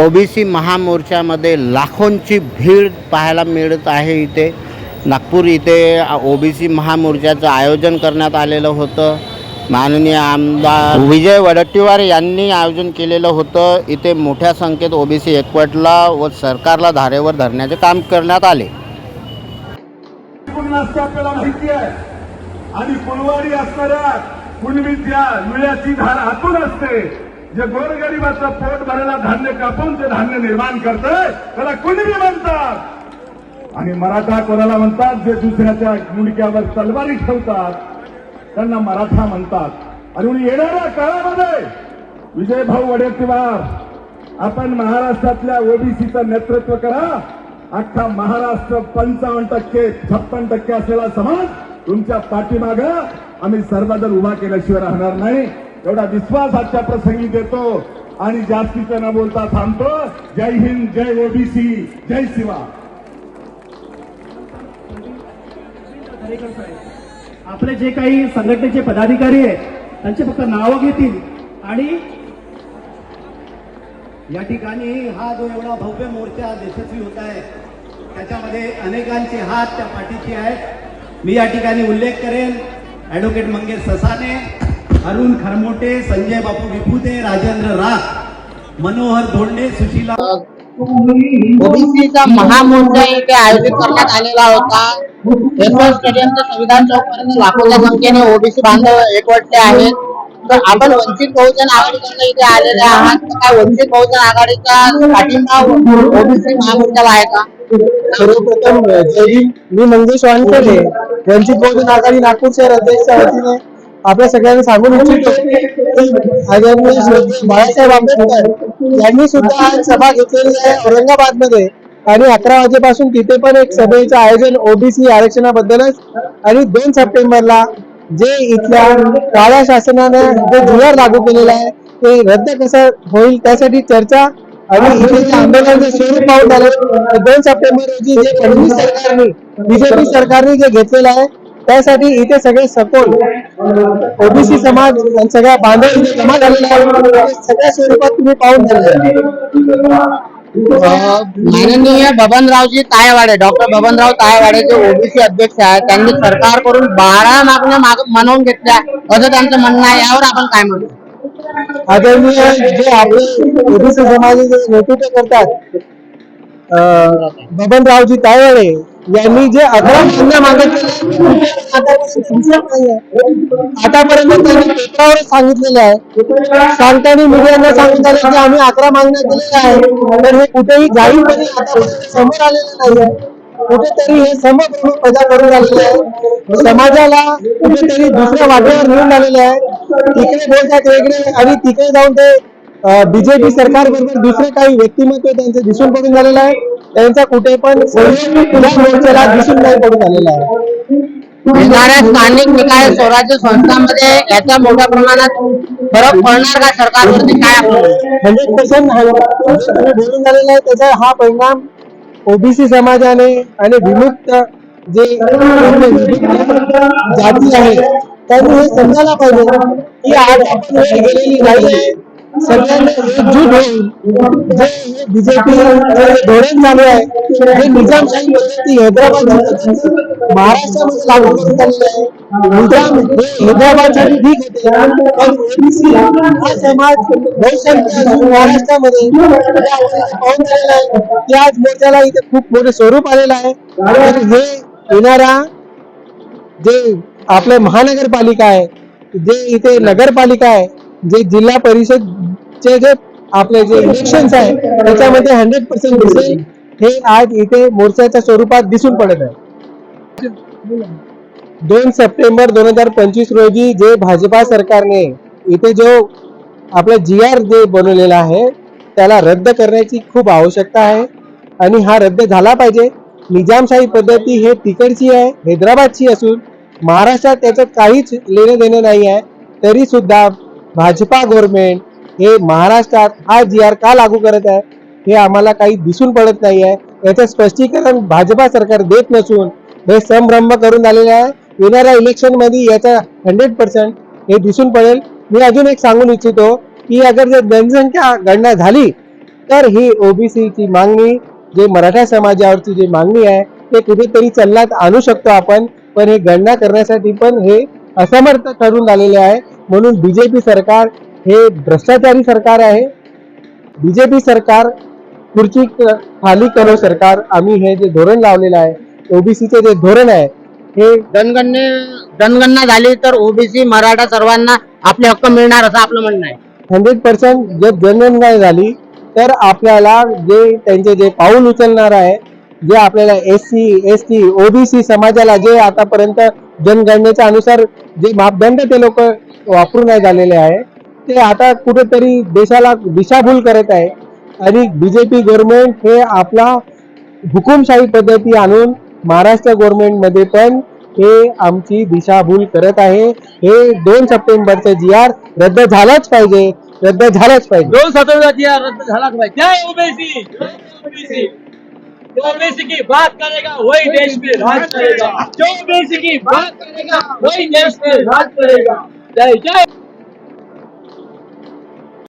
OBC महामोर्चामध्ये लाखोंची भीड पाहायला मिळत आहे इथे. नागपूर इथे ओबीसी महामोर्चाचं आयोजन करण्यात आलेलं होतं. माननीय आमदार विजय वडट्टीवार यांनी आयोजन केलेलं होतं. इथे मोठ्या संख्येत ओबीसी एकवटला व सरकारला धारेवर धरण्याचे काम करण्यात आले. आणि फुलवारी असणाऱ्या धार आतून असते. जे गोरगरिबाचं पोट भरायला धान्य कापून ते धान्य निर्माण करतंय त्याला कुणबी म्हणतात. आणि मराठा कोणाला म्हणतात? जे दुसऱ्याच्या मुंडक्यावर तलवारी ठेवतात त्यांना मराठा म्हणतात. आणि म्हणून येणाऱ्या काळामध्ये विजय भाऊ वडेट्टीवार आपण महाराष्ट्रातल्या ओबीसीचं नेतृत्व करा. अख्खा महाराष्ट्र पंचावन्न टक्के छप्पन टक्के असलेला समाज तुमच्या पाठीमाग आम्ही सर्वजण उभा केल्याशिवाय राहणार नाही. एवढा विश्वास आजच्या प्रसंगी देतो. आणि जास्तीचं न बोलता थांबतो. जय हिंद जय ओबीसी जय शिवा. आपले जे काही संघटनेचे पदाधिकारी आहेत त्यांचे फक्त नावं घेतील. आणि या ठिकाणी हा जो एवढा भव्य मोर्चा यशस्वी होत आहे त्याच्यामध्ये अनेकांचे हात त्या पाठीचे आहेत. मी या ठिकाणी उल्लेख करेन. ॲडव्होकेट मंगेश ससाने अरुण खरमोटे संजय बापू विभूते राजेंद्र राख मनोहर धोंडे सुशीला ओबीसीचा महामोर्चा इथे आयोजित करण्यात आलेला होता. यशवंत स्टेडियम ते संविधान चौक पर्यंत लाखोच्या संख्येने ओबीसी बांधव एकवटले आहेत. तर आपण वंचित बहुजन आघाडीकडनं इथे आलेले आहात. काय वंचित बहुजन आघाडीचा पाठिंबा ओबीसी महामोर्चाला आहे का? सर्वप्रथम मी मंगेश वानखेडे वंचित बहुजन आघाडी नागपूर शहर अध्यक्षच्या वतीने आपल्या सगळ्यांना सांगून इच्छितो. बाळासाहेब आंबेडकर यांनी सुद्धा सभा घेतलेली आहे औरंगाबादमध्ये आणि अकरा वाजेपासून तिथे पण एक सभेचं आयोजन ओबीसी आरक्षणाबद्दलच. आणि दोन सप्टेंबरला जे इथल्या काळ्या शासनानं जे जी आर लागू केलेला आहे ते रद्द कसं होईल त्यासाठी चर्चा आणि इथे जे आंदोलनाचे स्वरूप पाहून आले दोन सप्टेंबर रोजी जे फडणवीस सरकारने बीजेपी सरकारने जे घेतलेलं आहे त्यासाठी इथे सगळे सखोल ओबीसी समाज सगळ्या बांधव ते सगळ्या स्वरूपात तुम्ही पाहून झाले. माननीय बबनरावजी तायवाडे डॉक्टर बबनराव तायवाडे जे ओबीसी अध्यक्ष आहेत त्यांनी सरकारकडून बारा मागण्या माग मनवून घेतल्या. असं त्यांचं म्हणणं आहे. यावर आपण काय म्हणतो आदरणीय जे आपले ओबीसी समाजाचे नेतृत्व करतात बबनरावजी तायवाडे यांनी जे अकरा मागण्या मागितलेल्या आतापर्यंत त्यांनी पेपरावर सांगितलेले आहे. सांगताना मीडियांना सांगितलं की आम्ही अकरा मागण्या दिलेल्या आहे तर हे कुठेही जाहीरपणे समोर आलेलं नाहीये. कुठेतरी हे समोर प्रजा करून आलेले आहे. समाजाला कुठेतरी दुसऱ्या वाटेवर घेऊन आलेले आहे. इकडे बोलतात वेगळे. आणि तिकडे जाऊन ते बीजेपी सरकार बरोबर दुसरे काही व्यक्तिमत्व त्यांचे दिसून पडून झालेलं आहे. त्यांचा कुठे पण दिसून नाही पडून आलेला आहे. येणाऱ्या स्थानिक निकाय स्वराज्य संस्थांमध्ये याचा मोठ्या प्रमाणात फरक पडणार का सरकारवरती काय आपलं? हंड्रेड पर्सेंट बोलून झालेला आहे त्याचा हा परिणाम ओबीसी समाजाने आणि विमुक्त जे जाती आहे त्यांनी हे समजायला पाहिजे की आज वेळ गेलेली नाही बीजेपी धोरण चालू आहे हे निजामशाही पद्धती हैदराबाद महाराष्ट्रामध्ये लागू आहे. निजाम हैदराबादसाठी ठीक होते. पण ओबीसी हा समाज बहुसंख्य महाराष्ट्रामध्ये पाहून झालेला आहे. त्याच मोर्चाला इथे खूप मोठे स्वरूप आलेलं आहे. आणि हे येणारा जे आपल्या महानगरपालिका आहे जे इथे नगरपालिका आहे जे जिल्हा परिषदचे जे आपले जे इलेक्शन्स आहे त्याच्यामध्ये हंड्रेड पर्सेंट हे आज इथे मोर्चाच्या स्वरूपात दिसून पडत आहे. दोन सप्टेंबर दोन हजार पंचवीस रोजी जे भाजपा सरकारने इथे जो आपला जी आर जे बनवलेला आहे त्याला रद्द करण्याची खूप आवश्यकता आहे. आणि हा रद्द झाला पाहिजे. निजामशाही पद्धती हे तिकडची आहे हैदराबादची असून महाराष्ट्रात त्याचं काहीच लेणं देणं नाही आहे. तरी सुद्धा भाजपा गव्हर्नमेंट हे महाराष्ट्रात हा जी आर का लागू करत आहे हे आम्हाला काही दिसून पडत नाही आहे याचं स्पष्टीकरण भाजपा सरकार देत नसून हे संभ्रम करून आलेलं आहे. येणाऱ्या इलेक्शनमध्ये याचा हंड्रेड पर्सेंट हे दिसून पडेल. मी अजून एक सांगून इच्छितो की अगर जर जनसंख्या गणना झाली तर ही ओबीसीची मागणी जे मराठा समाजावरची जी मागणी आहे ते कुठेतरी चलनात आणू शकतो आपण. पण हे गणना करण्यासाठी पण हे असमर्थ ठरून आलेले आहे. म्हणून बीजेपी सरकार हे भ्रष्टाचारी सरकार आहे. बीजेपी सरकार खुर्ची खाली करो सरकार आम्ही हे जे धोरण लावलेलं आहे ओबीसीचे जे धोरण आहे हे जनगणने जनगणना झाली तर ओबीसी मराठा सर्वांना आपले हक्क मिळणार असं आपलं म्हणणं आहे. हंड्रेड पर्सेंट जर जनगणना झाली तर आपल्याला जे त्यांचे जे पाऊल उचलणार आहे जे आपल्याला S C S T OBC समाजाला जे आतापर्यंत जनगणनेच्या अनुसार जे मापदंड ते लोक वापरू नाही झालेले आहे. ते आता कुठेतरी देशाला दिशाभूल करत आहे. आणि बीजेपी गव्हर्नमेंट हे आपला हुकुमशाही पद्धती आणून महाराष्ट्र गव्हर्नमेंटमध्ये पण हे आमची दिशाभूल करत आहे. हे दोन सप्टेंबरचं जी आर रद्द झालंच पाहिजे. रद्द झालंच पाहिजे. दोन सप्टेंबर जी आर रद्द झालाच पाहिजे. जय ओबीसी! ओबीसी! ओबीसी की बात करेगा वही देश में राज करेगा। जो ओबीसी की बात करेगा वही देश में राज करेगा। जय जय